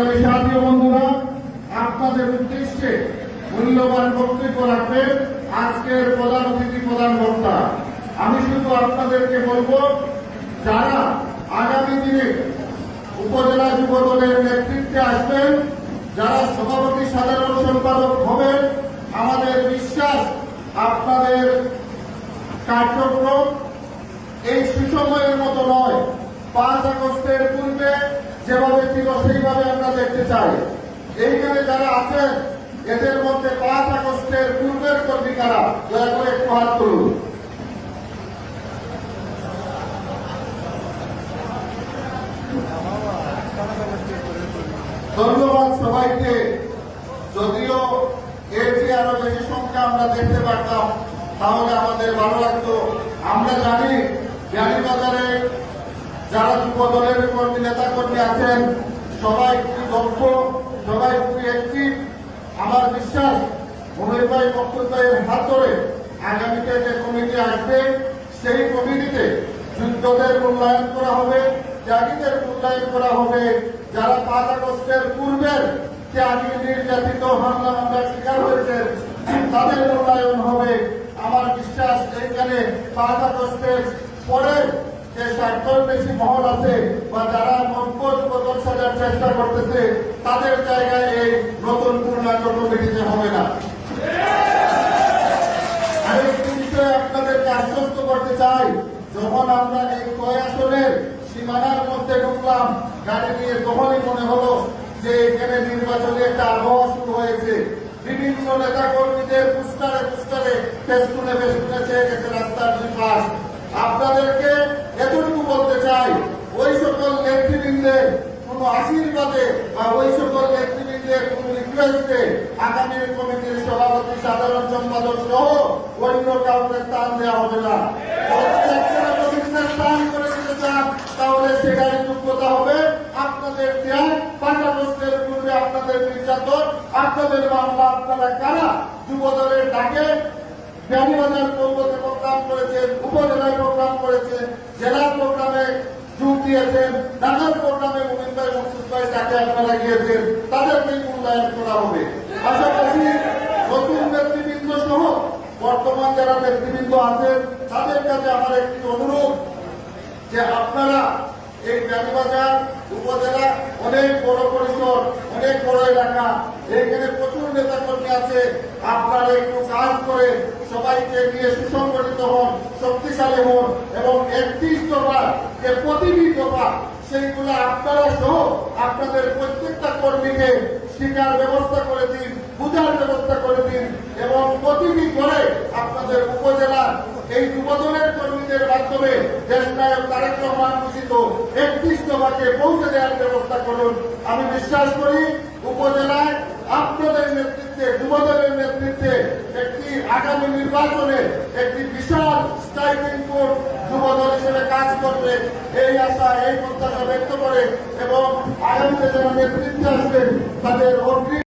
সংগ্রামী সাথী বন্ধুরা, আপনাদের উদ্দেশ্যে মূল্যবান বক্তব্য রাখবেন আজকের প্রধান অতিথি, প্রধান বক্তা। আমি শুধু আপনাদেরকে বলব, যারা আগামী দিনে উপজেলা যুব দলের নেতৃত্বে আসবেন, যারা সভাপতি, সাধারণ সম্পাদক হবেন, আমাদের বিশ্বাস, আপনাদের কার্যক্রম এই সুসময়ের মতো নয় পাঁচ আগস্টের পূর্বে যেভাবে ছিল সেইভাবে আমরা দেখতে চাই। এইখানে যারা আছেন, এদের মধ্যে পাঁচ আগস্টের পূর্বের কর্মী কারা দয়া করে একটু হাত তুলুন। ধন্যবাদ সবাইকে। যদিও এর চেয়ে আরও বেশি সংখ্যা আমরা দেখতে পারতাম, তাহলে আমাদের ভালো লাগতো। আমরা জানি বাজারে যারা যুব দলের কর্মী নেতা কর্মী আছেন সবাই খুবই দক্ষ, সবাই খুবই অ্যাক্টিভ আমার বিশ্বাস, মনির ভাই বক্তব্যের হাত ধরে আগামীতে যে কমিটি আসবে, সেই কমিটিতে যুদ্ধদের মূল্যায়ন করা হবে ত্যাগীদের মূল্যায়ন করা হবে। যারা পাঁচ আগস্টের পূর্বের ত্যাগী নির্যাতিত হামলা মামলার শিকার হয়েছেন, তাদের মূল্যায়ন হবে। আমার বিশ্বাস, এইখানে পাঁচ আগস্টের পরে যে বেশি মহল আছে বা যারা বদল সাজার চেষ্টা করতেছে, তাদের জায়গায় এই নতুন পূর্ণাঙ্গ হবে না। করতে চাই, যখন আমরা এই সীমানার মধ্যে ঢুকলাম, গাড়ি তখনই মনে হলো যে এখানে নির্বাচনী একটা আবহাওয়া শুরু হয়েছে। বিভিন্ন নেতা কর্মীদের চেয়ে গেছে রিকোয়েস্টে আগামী কমিটির সভাপতি, সাধারণ সম্পাদক সহ অন্য কাউকে স্থান দেওয়া হবে না। তাহলে যোগ্যতা হবে আপনাদের পূর্বে আপনাদের নির্যাতন, আপনাদের মামলা আপনারা কারা? যুব দলের ডাকে প্রোগ্রাম করেছেন, উপজেলায় প্রোগ্রাম করেছেন, জেলার প্রোগ্রামে দিয়েছেন ঢাকার প্রোগ্রামে মোমিন ভাই, মকসুদ ভাই যাকে আপনারা গিয়েছেন তাদেরকে মূল্যায়ন করা হবে। পাশাপাশি নতুন নেতৃবৃন্দ সহ বর্তমান যারা নেতৃবৃন্দ আছেন, তাদের কাছে আমার একটি অনুরোধ যে আপনারা এই ব্যাগবাজার উপজেলা, অনেক বড় পরিসর, অনেক বড় এলাকা, এখানে প্রচুর নেতা কর্মী আছে, আপনারা একটু কাজ করে সবাইকে নিয়ে সুসংগঠিত হন শক্তিশালী হন এবং একত্রিশ দফা যে প্রতিটি সেইগুলো আপনারা সহ আপনাদের প্রত্যেকটা কর্মীকে শিকার ব্যবস্থা করে দিন ব্যবস্থা করে দিন এবং আপনাদের উপজেলার এই যুবদলের কর্মীদের মাধ্যমে দেশ নায়ক তারেক রহমান ঘোষিত একত্রিশ দফাকে পৌঁছে দেওয়ার ব্যবস্থা করুন। আমি বিশ্বাস করি, উপজেলায় আপনাদের নেতৃত্বে যুবদলের আগামী নির্বাচনে একটি বিশাল স্ট্রাইকিং কোর্ট যুবদল হিসেবে কাজ করবে। এই আশা, এই প্রত্যাশা ব্যক্ত করে এবং আগামীতে যারা নেতৃত্বে আসবেন, তাদের অগ্রিম